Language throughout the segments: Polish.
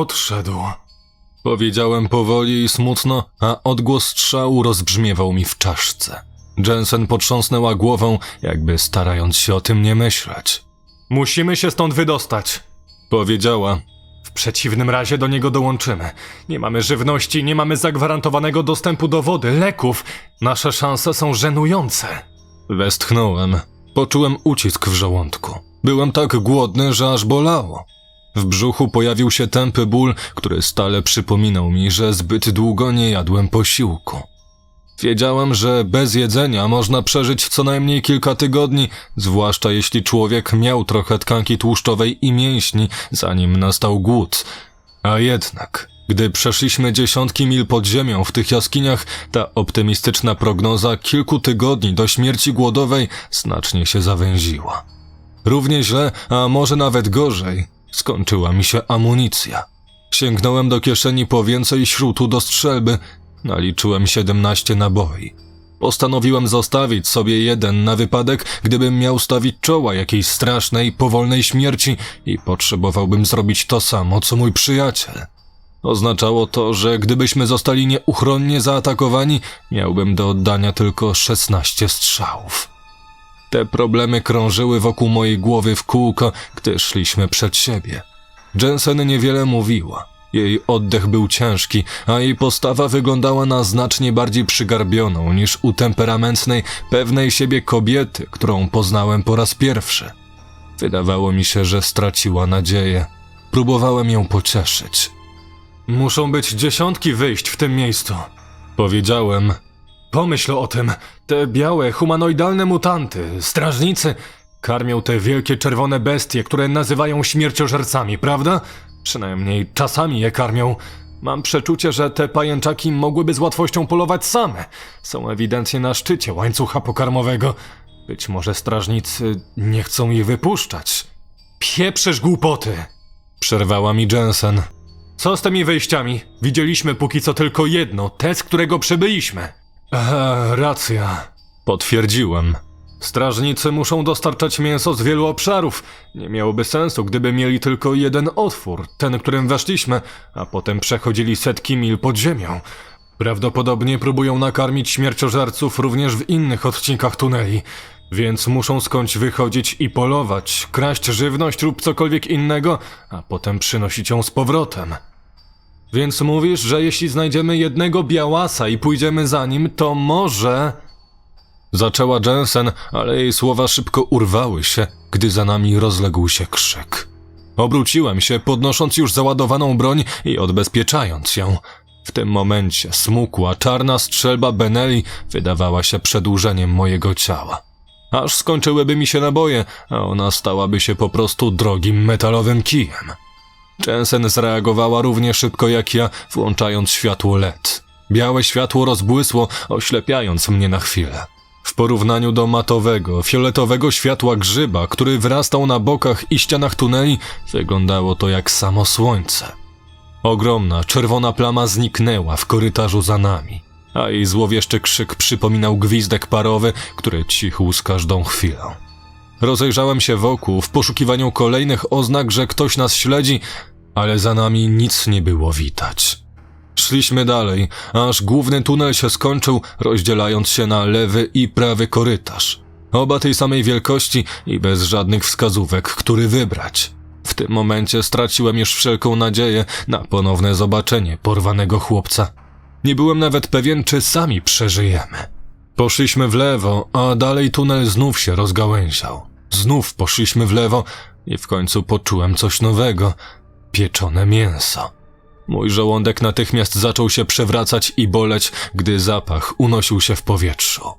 odszedł. Powiedziałem powoli i smutno, a odgłos strzału rozbrzmiewał mi w czaszce. Jensen potrząsnęła głową, jakby starając się o tym nie myśleć. Musimy się stąd wydostać, powiedziała. W przeciwnym razie do niego dołączymy. Nie mamy żywności, nie mamy zagwarantowanego dostępu do wody, leków. Nasze szanse są żenujące. Westchnąłem. Poczułem ucisk w żołądku. Byłem tak głodny, że aż bolało. W brzuchu pojawił się tępy ból, który stale przypominał mi, że zbyt długo nie jadłem posiłku. Wiedziałem, że bez jedzenia można przeżyć co najmniej kilka tygodni, zwłaszcza jeśli człowiek miał trochę tkanki tłuszczowej i mięśni, zanim nastał głód. A jednak, gdy przeszliśmy dziesiątki mil pod ziemią w tych jaskiniach, ta optymistyczna prognoza kilku tygodni do śmierci głodowej znacznie się zawęziła. Równie źle, a może nawet gorzej, skończyła mi się amunicja. Sięgnąłem do kieszeni po więcej śrutu do strzelby, naliczyłem 17 naboi. Postanowiłem zostawić sobie jeden na wypadek, gdybym miał stawić czoła jakiejś strasznej, powolnej śmierci i potrzebowałbym zrobić to samo, co mój przyjaciel. Oznaczało to, że gdybyśmy zostali nieuchronnie zaatakowani, miałbym do oddania tylko 16 strzałów. Te problemy krążyły wokół mojej głowy w kółko, gdy szliśmy przed siebie. Jensen niewiele mówiła. Jej oddech był ciężki, a jej postawa wyglądała na znacznie bardziej przygarbioną niż u temperamentnej, pewnej siebie kobiety, którą poznałem po raz pierwszy. Wydawało mi się, że straciła nadzieję. Próbowałem ją pocieszyć. Muszą być dziesiątki wyjść w tym miejscu, powiedziałem. Pomyśl o tym. Te białe, humanoidalne mutanty, strażnicy, karmią te wielkie czerwone bestie, które nazywają śmierciożercami, prawda? Przynajmniej czasami je karmią. Mam przeczucie, że te pajęczaki mogłyby z łatwością polować same. Są ewidentnie na szczycie łańcucha pokarmowego. Być może strażnicy nie chcą ich wypuszczać. Pieprzysz głupoty! Przerwała mi Jensen. Co z tymi wyjściami? Widzieliśmy póki co tylko jedno, te, z którego przybyliśmy. Eee, racja. Potwierdziłem. Strażnicy muszą dostarczać mięso z wielu obszarów. Nie miałoby sensu, gdyby mieli tylko jeden otwór, ten, którym weszliśmy, a potem przechodzili setki mil pod ziemią. Prawdopodobnie próbują nakarmić śmierciożerców również w innych odcinkach tuneli, więc muszą skądś wychodzić i polować, kraść żywność lub cokolwiek innego, a potem przynosić ją z powrotem. Więc mówisz, że jeśli znajdziemy jednego białasa i pójdziemy za nim, to może... Zaczęła Jensen, ale jej słowa szybko urwały się, gdy za nami rozległ się krzyk. Obróciłem się, podnosząc już załadowaną broń i odbezpieczając ją. W tym momencie smukła, czarna strzelba Benelli wydawała się przedłużeniem mojego ciała. Aż skończyłyby mi się naboje, a ona stałaby się po prostu drogim metalowym kijem. Jensen zareagowała równie szybko jak ja, włączając światło LED. Białe światło rozbłysło, oślepiając mnie na chwilę. W porównaniu do matowego, fioletowego światła grzyba, który wyrastał na bokach i ścianach tuneli, wyglądało to jak samo słońce. Ogromna, czerwona plama zniknęła w korytarzu za nami, a jej złowieszczy krzyk przypominał gwizdek parowy, który cichł z każdą chwilą. Rozejrzałem się wokół w poszukiwaniu kolejnych oznak, że ktoś nas śledzi, ale za nami nic nie było widać. Szliśmy dalej, aż główny tunel się skończył, rozdzielając się na lewy i prawy korytarz. Oba tej samej wielkości i bez żadnych wskazówek, który wybrać. W tym momencie straciłem już wszelką nadzieję na ponowne zobaczenie porwanego chłopca. Nie byłem nawet pewien, czy sami przeżyjemy. Poszliśmy w lewo, a dalej tunel znów się rozgałęział. Znów poszliśmy w lewo i w końcu poczułem coś nowego pieczone mięso. Mój żołądek natychmiast zaczął się przewracać i boleć, gdy zapach unosił się w powietrzu.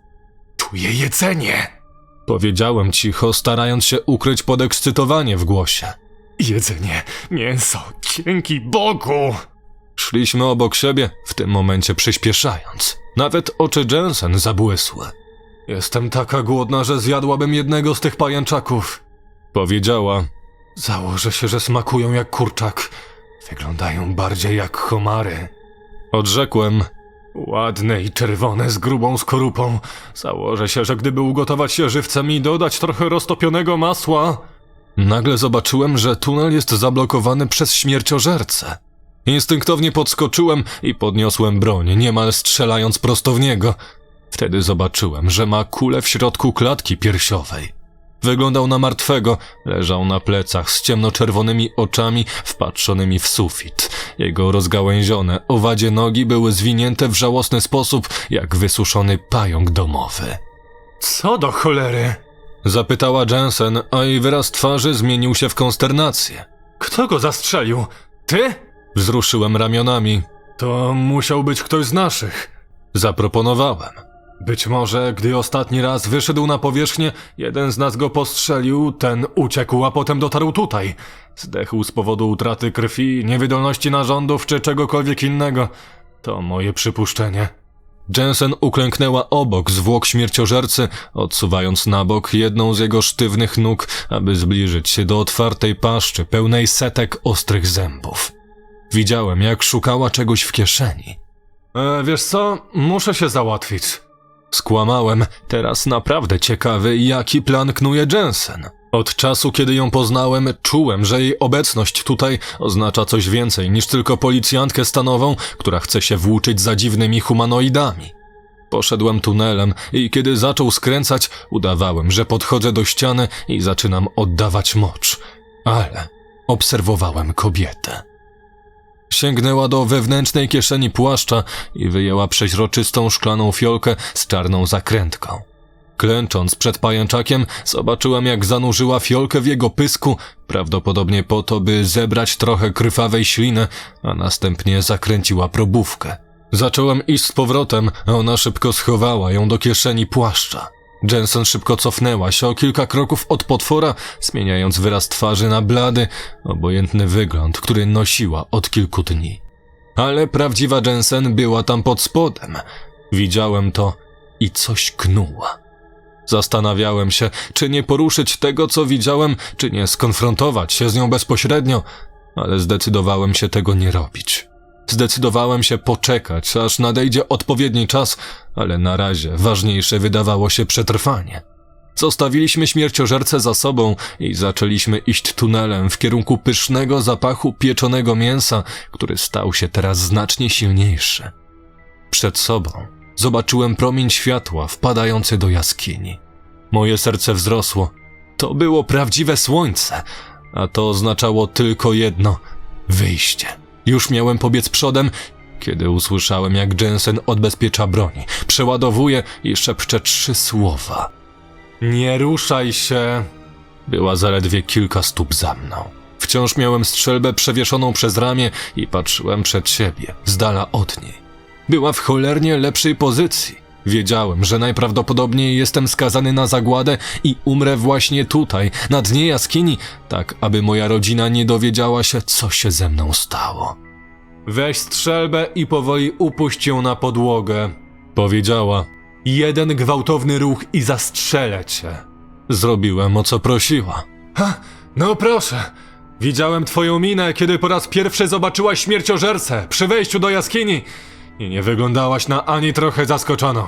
Czuję jedzenie! Powiedziałem cicho, starając się ukryć podekscytowanie w głosie. Jedzenie, mięso, dzięki Bogu! Szliśmy obok siebie, w tym momencie przyspieszając. Nawet oczy Jensen zabłysły. Jestem taka głodna, że zjadłabym jednego z tych pajęczaków. Powiedziała. Założę się, że smakują jak kurczak. Wyglądają bardziej jak homary. Odrzekłem. Ładne i czerwone z grubą skorupą. Założę się, że gdyby ugotować się żywcem i dodać trochę roztopionego masła. Nagle zobaczyłem, że tunel jest zablokowany przez śmierciożercę. Instynktownie podskoczyłem i podniosłem broń, niemal strzelając prosto w niego. Wtedy zobaczyłem, że ma kulę w środku klatki piersiowej. Wyglądał na martwego, leżał na plecach z ciemnoczerwonymi oczami wpatrzonymi w sufit. Jego rozgałęzione, owadzie nogi były zwinięte w żałosny sposób, jak wysuszony pająk domowy. Co do cholery? Zapytała Jensen, a jej wyraz twarzy zmienił się w konsternację. Kto go zastrzelił? Ty? Wzruszyłem ramionami. To musiał być ktoś z naszych. Zaproponowałem. Być może, gdy ostatni raz wyszedł na powierzchnię, jeden z nas go postrzelił, ten uciekł, a potem dotarł tutaj. Zdechł z powodu utraty krwi, niewydolności narządów czy czegokolwiek innego. To moje przypuszczenie. Jensen uklęknęła obok zwłok śmierciożercy, odsuwając na bok jedną z jego sztywnych nóg, aby zbliżyć się do otwartej paszczy pełnej setek ostrych zębów. Widziałem, jak szukała czegoś w kieszeni. E, wiesz co? Muszę się załatwić. Skłamałem, teraz naprawdę ciekawy, jaki plan knuje Jensen. Od czasu, kiedy ją poznałem, czułem, że jej obecność tutaj oznacza coś więcej niż tylko policjantkę stanową, która chce się włóczyć za dziwnymi humanoidami. Poszedłem tunelem i kiedy zaczął skręcać, udawałem, że podchodzę do ściany i zaczynam oddawać mocz. Ale obserwowałem kobietę. Sięgnęła do wewnętrznej kieszeni płaszcza i wyjęła przeźroczystą szklaną fiolkę z czarną zakrętką. Klęcząc przed pajęczakiem, zobaczyłem, jak zanurzyła fiolkę w jego pysku, prawdopodobnie po to, by zebrać trochę krwawej śliny, a następnie zakręciła probówkę. Zacząłem iść z powrotem, a ona szybko schowała ją do kieszeni płaszcza. Jensen szybko cofnęła się o kilka kroków od potwora, zmieniając wyraz twarzy na blady, obojętny wygląd, który nosiła od kilku dni. Ale prawdziwa Jensen była tam pod spodem. Widziałem to i coś knuła. Zastanawiałem się, czy nie poruszyć tego, co widziałem, czy nie skonfrontować się z nią bezpośrednio, ale zdecydowałem się tego nie robić. Zdecydowałem się poczekać, aż nadejdzie odpowiedni czas, ale na razie ważniejsze wydawało się przetrwanie. Zostawiliśmy śmierciożercę za sobą i zaczęliśmy iść tunelem w kierunku pysznego zapachu pieczonego mięsa, który stał się teraz znacznie silniejszy. Przed sobą zobaczyłem promień światła wpadający do jaskini. Moje serce wzrosło. To było prawdziwe słońce, a to oznaczało tylko jedno wyjście. Już miałem pobiec przodem, kiedy usłyszałem, jak Jensen odbezpiecza broni, przeładowuje i szepcze trzy słowa. Nie ruszaj się. Była zaledwie kilka stóp za mną. Wciąż miałem strzelbę przewieszoną przez ramię i patrzyłem przed siebie, z dala od niej. Była w cholernie lepszej pozycji. Wiedziałem, że najprawdopodobniej jestem skazany na zagładę i umrę właśnie tutaj, na dnie jaskini, tak aby moja rodzina nie dowiedziała się, co się ze mną stało. Weź strzelbę i powoli upuść ją na podłogę. Powiedziała. Jeden gwałtowny ruch i zastrzelę cię. Zrobiłem, o co prosiła. Ha, no proszę. Widziałem twoją minę, kiedy po raz pierwszy zobaczyłaś śmierciożercę przy wejściu do jaskini i nie wyglądałaś na ani trochę zaskoczoną.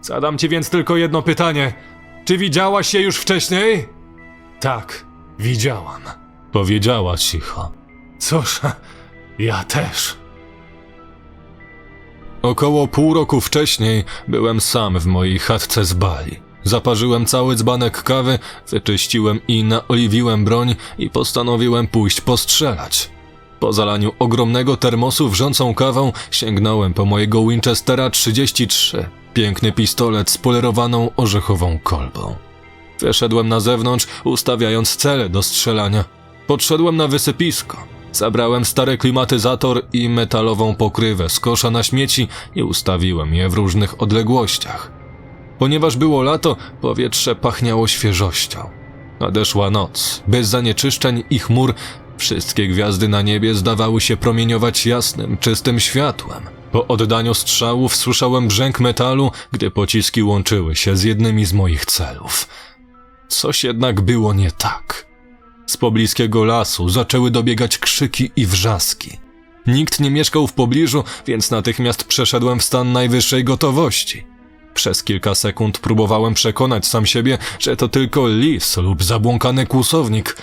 Zadam ci więc tylko jedno pytanie. Czy widziałaś się już wcześniej? Tak, widziałam. Powiedziała cicho. Cóż, ja też. Około pół roku wcześniej byłem sam w mojej chatce z Bali. Zaparzyłem cały dzbanek kawy, wyczyściłem i naoliwiłem broń i postanowiłem pójść postrzelać. Po zalaniu ogromnego termosu wrzącą kawą sięgnąłem po mojego Winchestera 33, piękny pistolet z polerowaną orzechową kolbą. Wyszedłem na zewnątrz, ustawiając cele do strzelania. Podszedłem na wysypisko. Zabrałem stary klimatyzator i metalową pokrywę z kosza na śmieci i ustawiłem je w różnych odległościach. Ponieważ było lato, powietrze pachniało świeżością. Nadeszła noc, bez zanieczyszczeń i chmur, wszystkie gwiazdy na niebie zdawały się promieniować jasnym, czystym światłem. Po oddaniu strzałów słyszałem brzęk metalu, gdy pociski łączyły się z jednymi z moich celów. Coś jednak było nie tak. Z pobliskiego lasu zaczęły dobiegać krzyki i wrzaski. Nikt nie mieszkał w pobliżu, więc natychmiast przeszedłem w stan najwyższej gotowości. Przez kilka sekund próbowałem przekonać sam siebie, że to tylko lis lub zabłąkany kłusownik.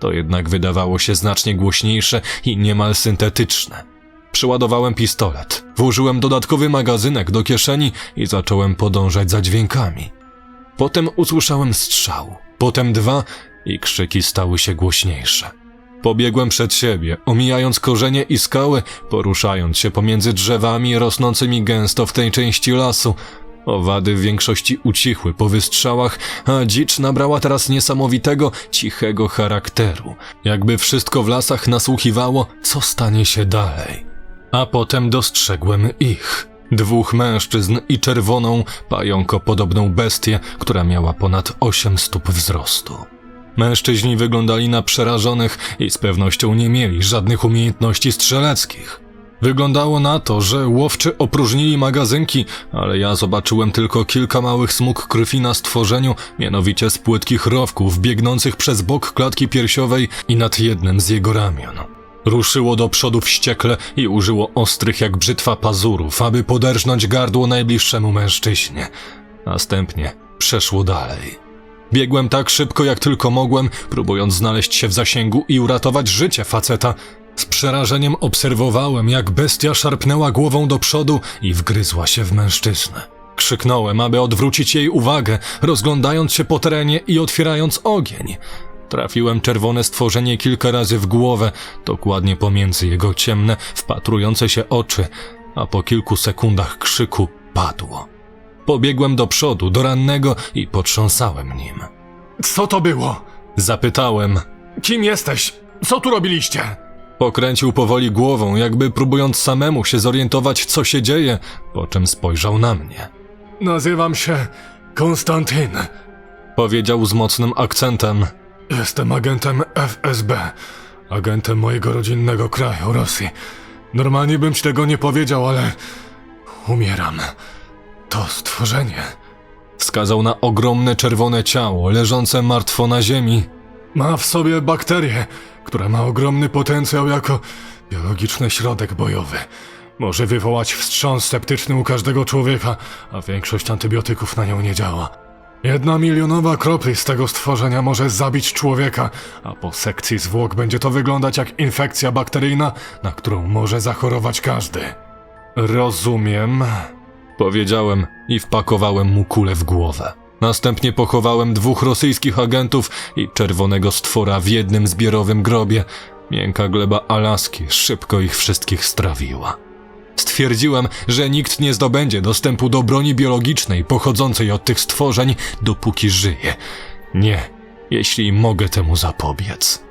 To jednak wydawało się znacznie głośniejsze i niemal syntetyczne. Przeładowałem pistolet, włożyłem dodatkowy magazynek do kieszeni i zacząłem podążać za dźwiękami. Potem usłyszałem strzał, potem dwa i krzyki stały się głośniejsze. Pobiegłem przed siebie, omijając korzenie i skały, poruszając się pomiędzy drzewami rosnącymi gęsto w tej części lasu. Owady w większości ucichły po wystrzałach, a dzicz nabrała teraz niesamowitego, cichego charakteru. Jakby wszystko w lasach nasłuchiwało, co stanie się dalej. A potem dostrzegłem ich. Dwóch mężczyzn i czerwoną, pająkopodobną bestię, która miała ponad 8 stóp wzrostu. Mężczyźni wyglądali na przerażonych i z pewnością nie mieli żadnych umiejętności strzeleckich. Wyglądało na to, że łowczy opróżnili magazynki, ale ja zobaczyłem tylko kilka małych smug krwi na stworzeniu, mianowicie z płytkich rowków biegnących przez bok klatki piersiowej i nad jednym z jego ramion. Ruszyło do przodu wściekle i użyło ostrych jak brzytwa pazurów, aby poderżnąć gardło najbliższemu mężczyźnie. Następnie przeszło dalej. Biegłem tak szybko jak tylko mogłem, próbując znaleźć się w zasięgu i uratować życie faceta. Z przerażeniem obserwowałem, jak bestia szarpnęła głową do przodu i wgryzła się w mężczyznę. Krzyknąłem, aby odwrócić jej uwagę, rozglądając się po terenie i otwierając ogień. Trafiłem czerwone stworzenie kilka razy w głowę, dokładnie pomiędzy jego ciemne, wpatrujące się oczy, a po kilku sekundach krzyku padło. Pobiegłem do przodu, do rannego i potrząsałem nim. Co to było? Zapytałem. Kim jesteś? Co tu robiliście? Pokręcił powoli głową, jakby próbując samemu się zorientować, co się dzieje, po czym spojrzał na mnie. Nazywam się Konstantyn. Powiedział z mocnym akcentem. Jestem agentem FSB. Agentem mojego rodzinnego kraju, Rosji. Normalnie bym ci tego nie powiedział, ale umieram. To stworzenie Wskazał na ogromne czerwone ciało, leżące martwo na ziemi. ma w sobie bakterię, która ma ogromny potencjał jako biologiczny środek bojowy. Może wywołać wstrząs septyczny u każdego człowieka, a większość antybiotyków na nią nie działa. Jedna milionowa kropli z tego stworzenia może zabić człowieka, a po sekcji zwłok będzie to wyglądać jak infekcja bakteryjna, na którą może zachorować każdy. Rozumiem. Powiedziałem i wpakowałem mu kulę w głowę. Następnie pochowałem dwóch rosyjskich agentów i czerwonego stwora w jednym zbiorowym grobie. Miękka gleba Alaski szybko ich wszystkich strawiła. Stwierdziłem, że nikt nie zdobędzie dostępu do broni biologicznej pochodzącej od tych stworzeń, dopóki żyje. Nie, jeśli mogę temu zapobiec.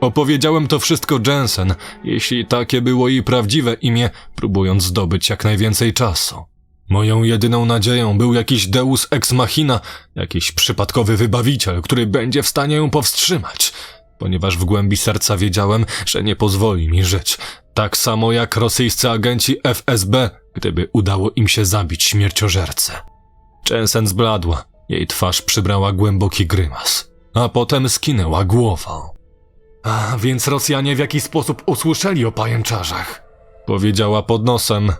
Opowiedziałem to wszystko Jensen, jeśli takie było jej prawdziwe imię, próbując zdobyć jak najwięcej czasu. Moją jedyną nadzieją był jakiś deus ex machina, jakiś przypadkowy wybawiciel, który będzie w stanie ją powstrzymać, ponieważ w głębi serca wiedziałem, że nie pozwoli mi żyć, tak samo jak rosyjscy agenci FSB, gdyby udało im się zabić śmierciożercę. Jensen zbladła, jej twarz przybrała głęboki grymas, a potem skinęła głową. A więc Rosjanie w jakiś sposób usłyszeli o pajęczarzach. Powiedziała pod nosem.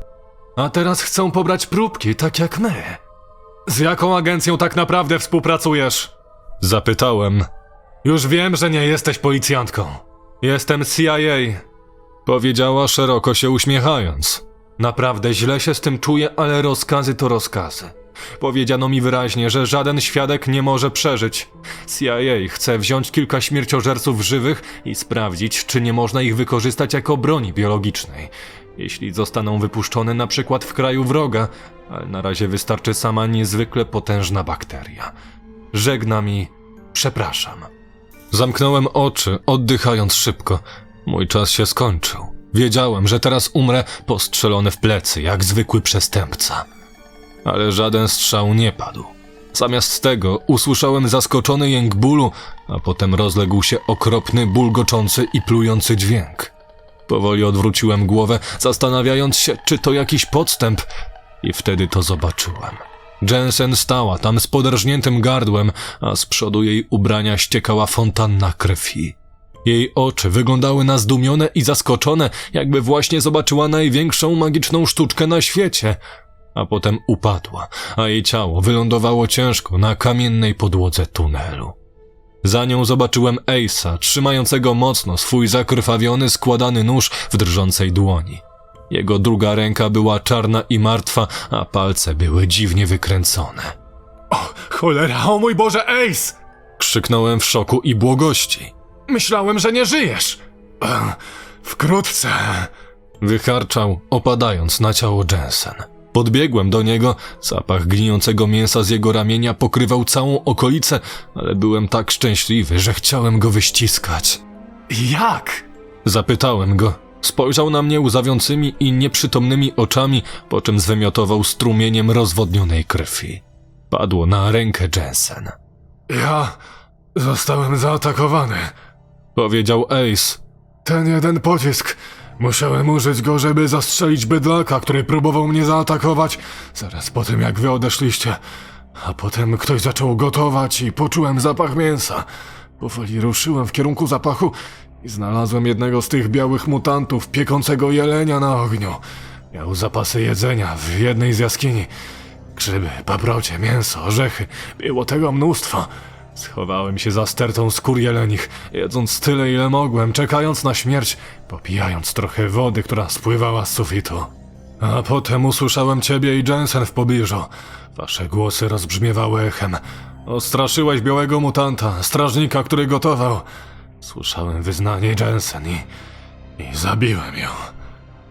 A teraz chcą pobrać próbki, tak jak my. Z jaką agencją tak naprawdę współpracujesz? Zapytałem. Już wiem, że nie jesteś policjantką. Jestem CIA. Powiedziała szeroko się uśmiechając. Naprawdę źle się z tym czuję, ale rozkazy to rozkazy. Powiedziano mi wyraźnie, że żaden świadek nie może przeżyć. CIA chce wziąć kilka śmierciożerców żywych i sprawdzić, czy nie można ich wykorzystać jako broni biologicznej. Jeśli zostaną wypuszczone na przykład w kraju wroga, ale na razie wystarczy sama niezwykle potężna bakteria. Żegnam i przepraszam. Zamknąłem oczy, oddychając szybko. Mój czas się skończył. Wiedziałem, że teraz umrę postrzelony w plecy, jak zwykły przestępca. Ale żaden strzał nie padł. Zamiast tego usłyszałem zaskoczony jęk bólu, a potem rozległ się okropny, bulgoczący i plujący dźwięk. Powoli odwróciłem głowę, zastanawiając się, czy to jakiś podstęp, i wtedy to zobaczyłem. Jensen stała tam z poderżniętym gardłem, a z przodu jej ubrania ściekała fontanna krwi. Jej oczy wyglądały na zdumione i zaskoczone, jakby właśnie zobaczyła największą magiczną sztuczkę na świecie. A potem upadła, a jej ciało wylądowało ciężko na kamiennej podłodze tunelu. Za nią zobaczyłem Ace'a, trzymającego mocno swój zakrwawiony, składany nóż w drżącej dłoni. Jego druga ręka była czarna i martwa, a palce były dziwnie wykręcone. Cholera, o mój Boże, Ace! Krzyknąłem w szoku i błogości. Myślałem, że nie żyjesz. Ech, Wkrótce. Wycharczał, opadając na ciało Jensen. Podbiegłem do niego, zapach gnijącego mięsa z jego ramienia pokrywał całą okolicę, ale byłem tak szczęśliwy, że chciałem go wyściskać. Jak? Zapytałem go. Spojrzał na mnie łzawiącymi i nieprzytomnymi oczami, po czym zwymiotował strumieniem rozwodnionej krwi. Padło na rękę Jensen. Ja zostałem zaatakowany. Powiedział Ace. Ten jeden pocisk. Musiałem użyć go, żeby zastrzelić bydlaka, który próbował mnie zaatakować zaraz po tym, jak wy odeszliście. A potem ktoś zaczął gotować i poczułem zapach mięsa. Powoli ruszyłem w kierunku zapachu i znalazłem jednego z tych białych mutantów piekącego jelenia na ogniu. Miał zapasy jedzenia w jednej z jaskini. Grzyby, paprocie, mięso, orzechy. Było tego mnóstwo. Schowałem się za stertą skór jelenich, jedząc tyle, ile mogłem, czekając na śmierć, popijając trochę wody, która spływała z sufitu. A potem usłyszałem ciebie i Jensen w pobliżu. Wasze głosy rozbrzmiewały echem. Ostraszyłeś białego mutanta, strażnika, który gotował. Słyszałem wyznanie Jensen i... i zabiłem ją.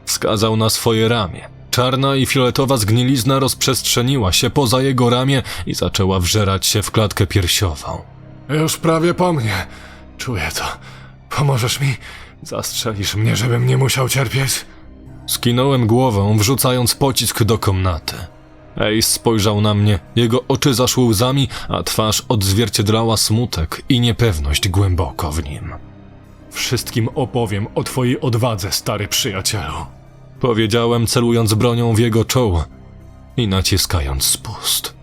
Wskazał na swoje ramię. Czarna i fioletowa zgnilizna rozprzestrzeniła się poza jego ramię i zaczęła wżerać się w klatkę piersiową. Już prawie po mnie. Czuję to. Pomożesz mi? Zastrzelisz mnie, żebym nie musiał cierpieć? Skinąłem głową, wrzucając pocisk do komnaty. Ace spojrzał na mnie, jego oczy zaszły łzami, a twarz odzwierciedlała smutek i niepewność głęboko w nim. Wszystkim opowiem o twojej odwadze, stary przyjacielu. Powiedziałem, celując bronią w jego czoło i naciskając spust.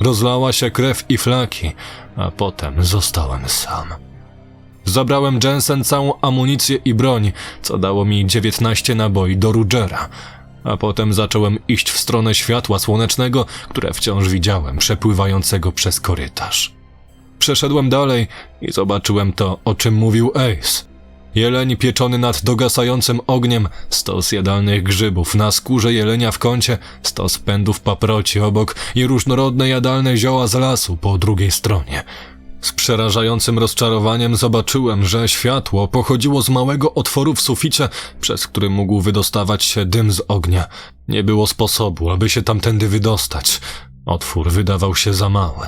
Rozlała się krew i flaki, a potem zostałem sam. Zabrałem Jensen całą amunicję i broń, co dało mi 19 naboi do Rugera, a potem zacząłem iść w stronę światła słonecznego, które wciąż widziałem przepływającego przez korytarz. Przeszedłem dalej i zobaczyłem to, o czym mówił Ace. Jeleń pieczony nad dogasającym ogniem, stos jadalnych grzybów na skórze jelenia w kącie, stos pędów paproci obok i różnorodne jadalne zioła z lasu po drugiej stronie. Z przerażającym rozczarowaniem zobaczyłem, że światło pochodziło z małego otworu w suficie, przez który mógł wydostawać się dym z ognia. Nie było sposobu, aby się tamtędy wydostać. Otwór wydawał się za mały.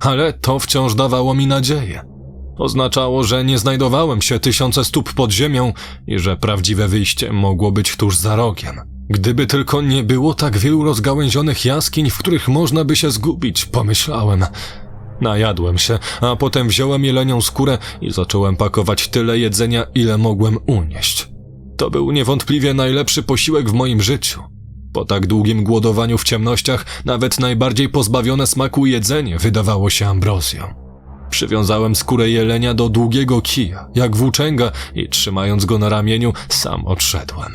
Ale to wciąż dawało mi nadzieję. Oznaczało, że nie znajdowałem się tysiące stóp pod ziemią i że prawdziwe wyjście mogło być tuż za rogiem. Gdyby tylko nie było tak wielu rozgałęzionych jaskiń, w których można by się zgubić, pomyślałem. Najadłem się, a potem wziąłem jelenią skórę i zacząłem pakować tyle jedzenia, ile mogłem unieść. To był niewątpliwie najlepszy posiłek w moim życiu. Po tak długim głodowaniu w ciemnościach, nawet najbardziej pozbawione smaku jedzenie wydawało się ambrozją. Przywiązałem skórę jelenia do długiego kija, jak włóczęga i trzymając go na ramieniu, sam odszedłem.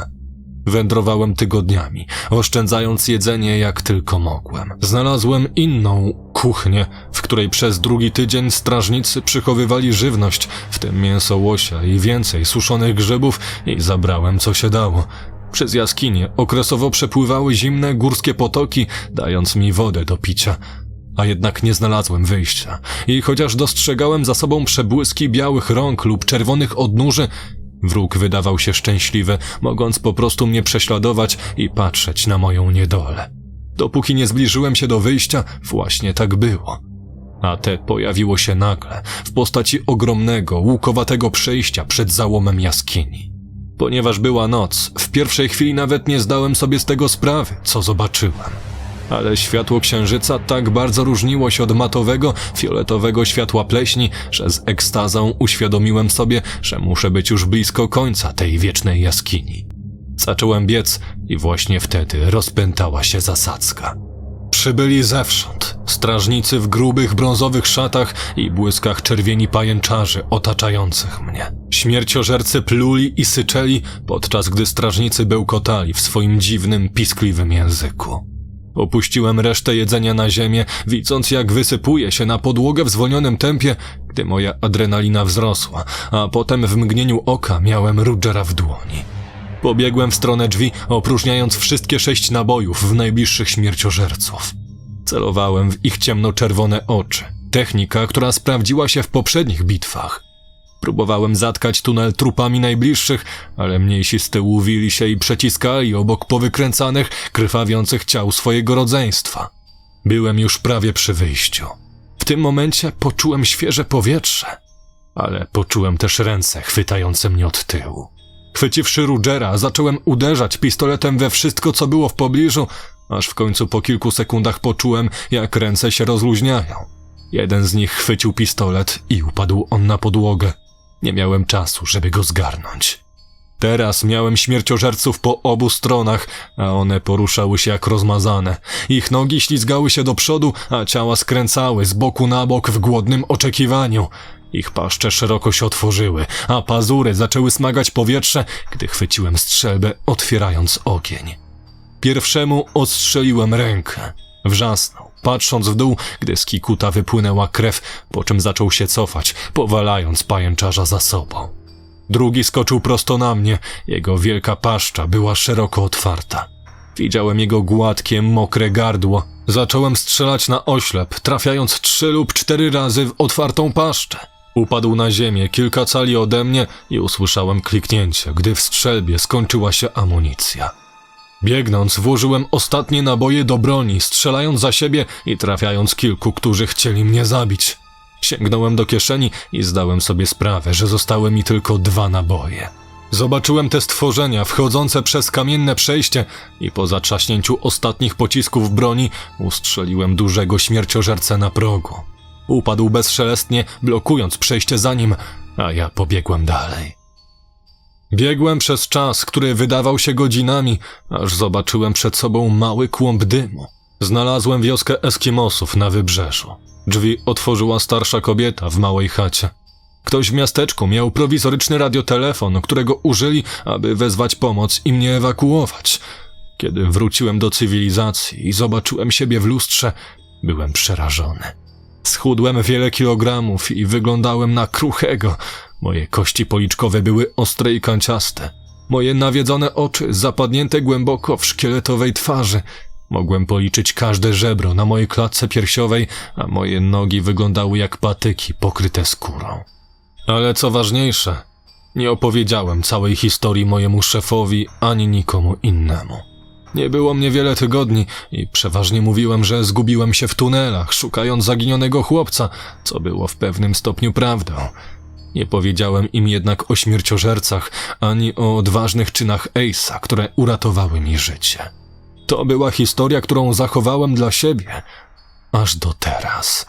Wędrowałem tygodniami, oszczędzając jedzenie jak tylko mogłem. Znalazłem inną kuchnię, w której przez drugi tydzień strażnicy przychowywali żywność, w tym mięso łosia i więcej suszonych grzybów i zabrałem co się dało. Przez jaskinie okresowo przepływały zimne górskie potoki, dając mi wodę do picia. A jednak nie znalazłem wyjścia. I chociaż dostrzegałem za sobą przebłyski białych rąk lub czerwonych odnóży, wróg wydawał się szczęśliwy, mogąc po prostu mnie prześladować i patrzeć na moją niedolę. Dopóki nie zbliżyłem się do wyjścia, właśnie tak było. A te pojawiło się nagle, w postaci ogromnego, łukowatego przejścia przed załomem jaskini. Ponieważ była noc, w pierwszej chwili nawet nie zdałem sobie z tego sprawy, co zobaczyłem. Ale światło księżyca tak bardzo różniło się od matowego, fioletowego światła pleśni, że z ekstazą uświadomiłem sobie, że muszę być już blisko końca tej wiecznej jaskini. Zacząłem biec i właśnie wtedy rozpętała się zasadzka. Przybyli zewsząd, strażnicy w grubych brązowych szatach i błyskach czerwieni pajęczarzy otaczających mnie. Śmierciożercy pluli i syczeli, podczas gdy strażnicy bełkotali w swoim dziwnym, piskliwym języku. Opuściłem resztę jedzenia na ziemię, widząc jak wysypuje się na podłogę w zwolnionym tempie, gdy moja adrenalina wzrosła, a potem w mgnieniu oka miałem Rugera w dłoni. Pobiegłem w stronę drzwi, opróżniając wszystkie sześć nabojów w najbliższych śmierciożerców. Celowałem w ich ciemnoczerwone oczy. Technika, która sprawdziła się w poprzednich bitwach. Próbowałem zatkać tunel trupami najbliższych, ale mniejsi z tyłu wili się i przeciskali obok powykręcanych, krwawiących ciał swojego rodzeństwa. Byłem już prawie przy wyjściu. W tym momencie poczułem świeże powietrze, ale poczułem też ręce chwytające mnie od tyłu. Chwyciwszy Rugera, zacząłem uderzać pistoletem we wszystko, co było w pobliżu, aż w końcu po kilku sekundach poczułem, jak ręce się rozluźniają. Jeden z nich chwycił pistolet i upadł on na podłogę. Nie miałem czasu, żeby go zgarnąć. Teraz miałem śmierciożerców po obu stronach, a one poruszały się jak rozmazane. Ich nogi ślizgały się do przodu, a ciała skręcały z boku na bok w głodnym oczekiwaniu. Ich paszcze szeroko się otworzyły, a pazury zaczęły smagać powietrze, gdy chwyciłem strzelbę, otwierając ogień. Pierwszemu odstrzeliłem rękę. Wrzasnął, patrząc w dół, gdy z kikuta wypłynęła krew, po czym zaczął się cofać, powalając pajęczarza za sobą. Drugi skoczył prosto na mnie, jego wielka paszcza była szeroko otwarta. Widziałem jego gładkie, mokre gardło. Zacząłem strzelać na oślep, trafiając trzy lub cztery razy w otwartą paszczę. Upadł na ziemię kilka cali ode mnie i usłyszałem kliknięcie, gdy w strzelbie skończyła się amunicja. Biegnąc, włożyłem ostatnie naboje do broni, strzelając za siebie i trafiając kilku, którzy chcieli mnie zabić. Sięgnąłem do kieszeni i zdałem sobie sprawę, że zostały mi tylko dwa naboje. Zobaczyłem te stworzenia wchodzące przez kamienne przejście i po zatrzaśnięciu ostatnich pocisków broni ustrzeliłem dużego śmierciożercę na progu. Upadł bezszelestnie, blokując przejście za nim, a ja pobiegłem dalej. Biegłem przez czas, który wydawał się godzinami, aż zobaczyłem przed sobą mały kłąb dymu. Znalazłem wioskę Eskimosów na wybrzeżu. Drzwi otworzyła starsza kobieta w małej chacie. Ktoś w miasteczku miał prowizoryczny radiotelefon, którego użyli, aby wezwać pomoc i mnie ewakuować. Kiedy wróciłem do cywilizacji i zobaczyłem siebie w lustrze, byłem przerażony. Schudłem wiele kilogramów i wyglądałem na kruchego. Moje kości policzkowe były ostre i kanciaste. Moje nawiedzone oczy zapadnięte głęboko w szkieletowej twarzy. Mogłem policzyć każde żebro na mojej klatce piersiowej, a moje nogi wyglądały jak patyki pokryte skórą. Ale co ważniejsze, nie opowiedziałem całej historii mojemu szefowi ani nikomu innemu. Nie było mnie wiele tygodni i przeważnie mówiłem, że zgubiłem się w tunelach, szukając zaginionego chłopca, co było w pewnym stopniu prawdą. Nie powiedziałem im jednak o śmierciożercach ani o odważnych czynach Ace'a, które uratowały mi życie. To była historia, którą zachowałem dla siebie aż do teraz.